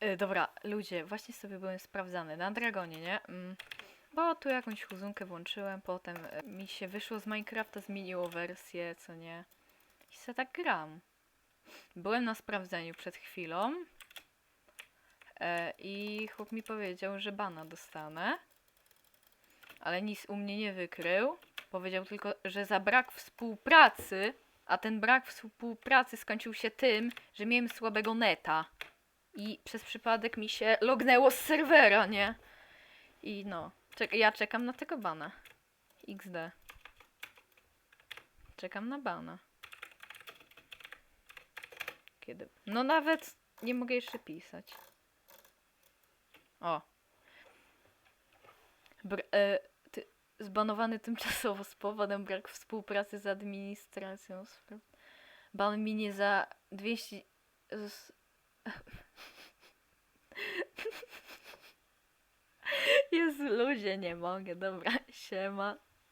E, dobra, ludzie, właśnie sobie byłem sprawdzany na Dragonie, nie? Mm. Bo tu jakąś huzunkę włączyłem, potem e, mi się wyszło z Minecrafta, zmieniło wersję, co nie? I se tak gram. Byłem na sprawdzeniu przed chwilą e, i chłop mi powiedział, że bana dostanę, ale nic u mnie nie wykrył. Powiedział tylko, że za brak współpracy, a ten brak współpracy skończył się tym, że miałem słabego neta. I przez przypadek mi się lognęło z serwera, nie? I no, czek ja czekam na tego bana. XD. Czekam na bana. Kiedy? No nawet nie mogę jeszcze pisać. O. Br e, ty zbanowany tymczasowo z powodem brak współpracy z administracją. Ban minie za 200... Z... Jezu, ludzie, nie mogę. Dobra, siema.